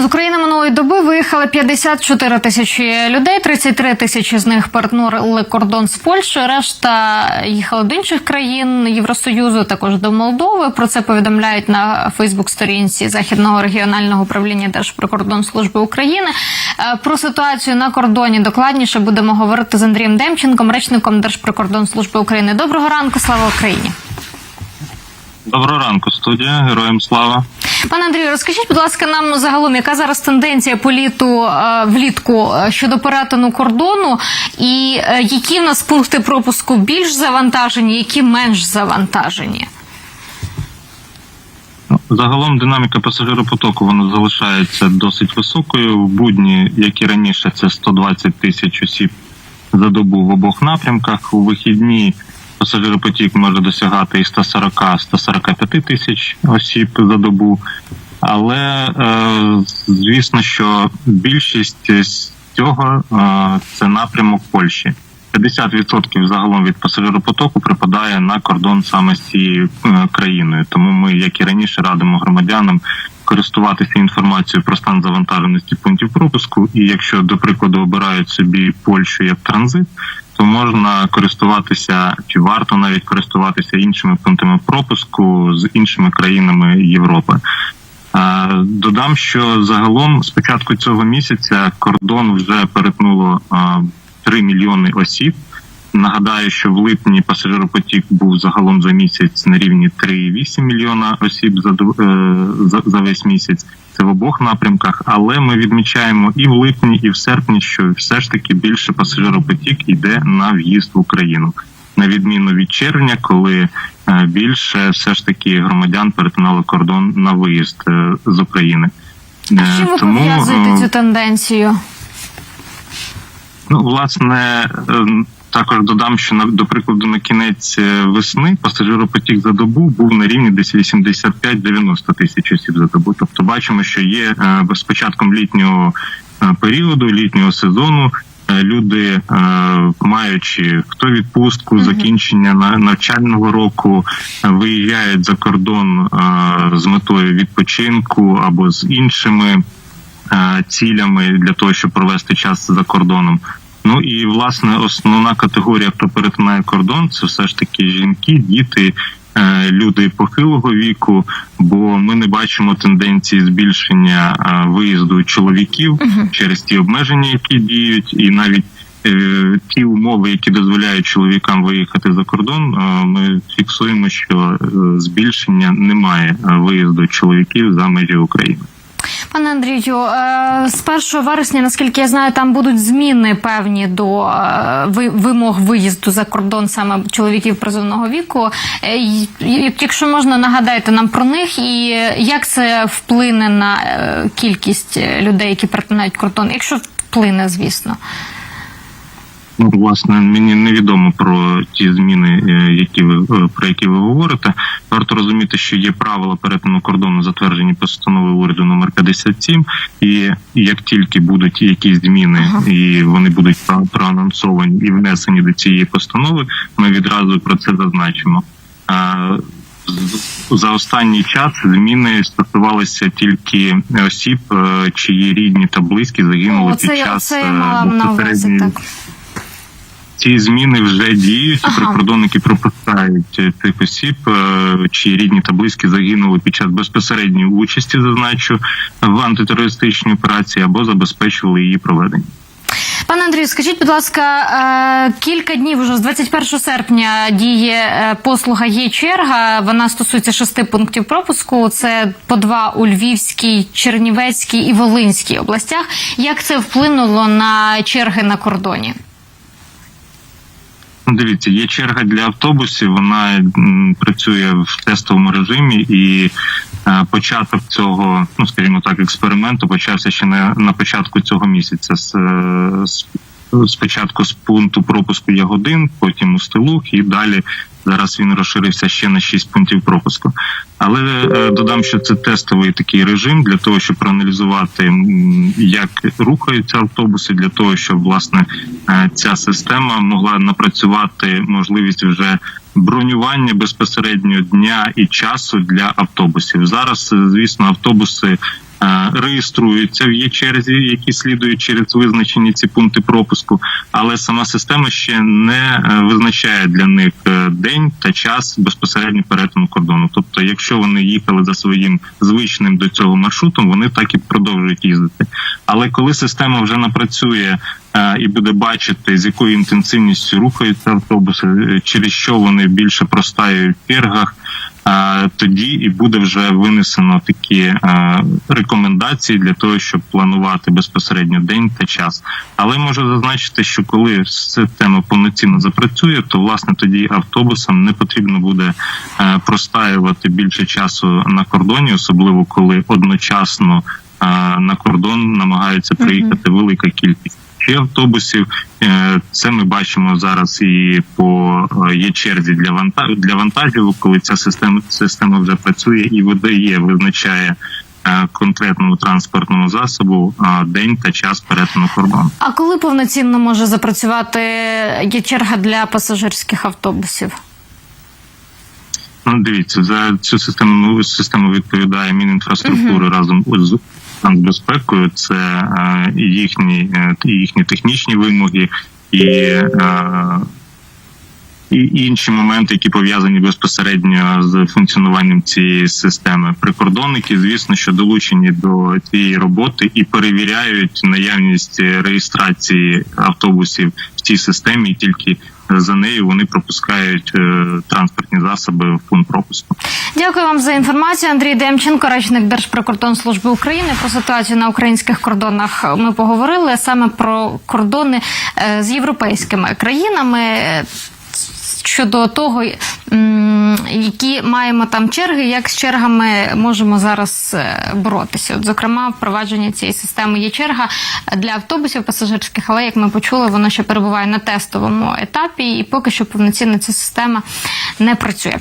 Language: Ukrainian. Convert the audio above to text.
З України минулої доби виїхали 54 тисячі людей. 33 тисячі з них перетнули кордон з Польщею. Решта їхали до інших країн Євросоюзу, також до Молдови. Про це повідомляють на Фейсбук-сторінці Західного регіонального управління Держприкордонслужби України. Е, Про ситуацію на кордоні докладніше будемо говорити з Андрієм Демченком, речником Держприкордонслужби України. Доброго ранку, слава Україні. Доброго ранку, студія. Героям слава. Пане Андрію, розкажіть, будь ласка, нам загалом, яка зараз тенденція політу е, влітку е, щодо перетину кордону, і е, які в нас пункти пропуску більш завантажені, які менш завантажені? Ну, Загалом динаміка пасажиропотоку вона залишається досить високою. В будні, як і раніше, це 120 тисяч осіб за добу в обох напрямках. У вихідні пасажиропотік може досягати і 140-145 тисяч осіб за добу. Але е, звісно, що більшість з цього е, це напрямок Польщі. 50% загалом від пасажиропотоку припадає на кордон саме з цією е, країною. Тому ми, як і раніше, радимо громадянам користуватися інформацією про стан завантаженості пунктів пропуску. І якщо, до прикладу, обирають собі Польщу як транзит, то можна користуватися чи варто навіть користуватися іншими пунктами пропуску з іншими країнами Європи. Додам, що загалом з початку цього місяця кордон вже перетнуло е, 3 мільйони осіб. Нагадаю, що в липні пасажиропотік був загалом за місяць на рівні 3,8 мільйона осіб за, е, за, за весь місяць. Це в обох напрямках. Але ми відмічаємо і в липні, і в серпні, що все ж таки більше пасажиропотік йде на в'їзд в Україну, на відміну від червня, коли е, більше все ж таки громадян перетинали кордон на виїзд е, з України. А чим ви тому, пов'язуєте цю тенденцію? Ну, власне, також додам, що на до прикладу на кінець е, весни пасажиропотік за добу був на рівні десь 85-90 тисяч осіб за добу. Тобто, бачимо, що є е, з початком літнього е, періоду, літнього сезону. Люди, маючи хто відпустку, закінчення на- навчального року, виїжджають за кордон з метою відпочинку або з іншими цілями для того, щоб провести час за кордоном. Ну і власне основна категорія, хто перетинає кордон, це все ж таки жінки, діти, е, люди похилого віку. Бо ми не бачимо тенденції збільшення е, виїзду чоловіків Мгм. через ті обмеження, які діють, і навіть е, ті умови, які дозволяють чоловікам виїхати за кордон, е, ми фіксуємо, що збільшення немає виїзду чоловіків за межі України. Пане Андрію, е, з 1 вересня, наскільки я знаю, там будуть зміни певні до е, вимог виїзду за кордон саме чоловіків призовного віку. Е, Якщо можна, нагадайте нам про них і як це вплине на кількість людей, які перетинають кордон, якщо вплине, звісно. Ну, власне, мені невідомо про ті зміни, е, які ви е, про які ви говорите. Варто розуміти, що є правила перетину кордону, затверджені постановою уряду номер 57, і як тільки будуть якісь зміни, Ага. і вони будуть про- проанонсовані і внесені до цієї постанови, ми відразу про це зазначимо. За останній час зміни стосувалися тільки осіб, е, чиї рідні та близькі загинули О, під це, я- час безпосередньої. Ці зміни вже діють. Ага. Прикордонники пропускають е, цих осіб, е, чиї рідні та близькі загинули під час безпосередньої участі, зазначу в антитерористичній операції або забезпечували її проведення. Пане Андрію, скажіть, будь ласка, е, кілька днів уже з 21 серпня діє послуга є черга. Вона стосується шести пунктів пропуску. Це по два у Львівській, Чернівецькій і Волинській областях. Як це вплинуло на черги на кордоні? Ну, Дивіться, є черга для автобусів. Вона працює в тестовому режимі, і е, початок цього, ну скажімо так, експерименту почався ще на, на початку цього місяця. З, е, з спочатку з пункту пропуску Ягодин, потім у Стилух, і далі зараз він розширився ще на 6 пунктів пропуску. Але е, додам, що це тестовий такий режим для того, щоб проаналізувати, як рухаються автобуси, для того, щоб власне е, ця система могла напрацювати можливість вже бронювання безпосередньо дня і часу для автобусів. Зараз, е, звісно, автобуси реєструються в є черзі, які слідують через визначені ці пункти пропуску, але сама система ще не е, визначає для них е, день та час безпосередньо перетину кордону. Тобто, якщо вони їхали за своїм звичним до цього маршрутом, вони так і продовжують їздити. Але коли система вже напрацює е, і буде бачити, з якою інтенсивністю рухаються автобуси, через що вони більше простають в чергах. Тоді і буде вже винесено такі е, рекомендації для того, щоб планувати безпосередньо день та час. Але можу зазначити, що коли система повноцінно запрацює, то власне тоді автобусам не потрібно буде е, простаювати більше часу на кордоні, особливо коли одночасно е, на кордон намагаються приїхати велика кількість ще автобусів. Е, Це ми бачимо зараз і по е, є черзі для ванта для вантажів, коли ця система система вже працює і видає, визначає е, конкретному транспортному засобу день та час перетину кордону. А коли повноцінно може запрацювати є черга для пасажирських автобусів? Ну, дивіться, за цю систему систему відповідає Мінінфраструктури разом з безпекою. Це е, їхні е, і їхні технічні вимоги, і, е, і інші моменти, які пов'язані безпосередньо з функціонуванням цієї системи. Прикордонники, звісно, що долучені до цієї роботи і перевіряють наявність реєстрації автобусів в цій системі, тільки за нею вони пропускають е, транспортні засоби в пункт пропуску. Дякую вам за інформацію. Андрій Демченко, речник Держприкордонслужби України. Про ситуацію на українських кордонах ми поговорили саме про кордони е, з європейськими країнами. Щодо того, які маємо там черги, як з чергами можемо зараз е, боротися. От, зокрема, впровадження цієї системи є черга для автобусів пасажирських, але як ми почули, воно ще перебуває на тестовому етапі, і поки що повноцінно ця система не працює.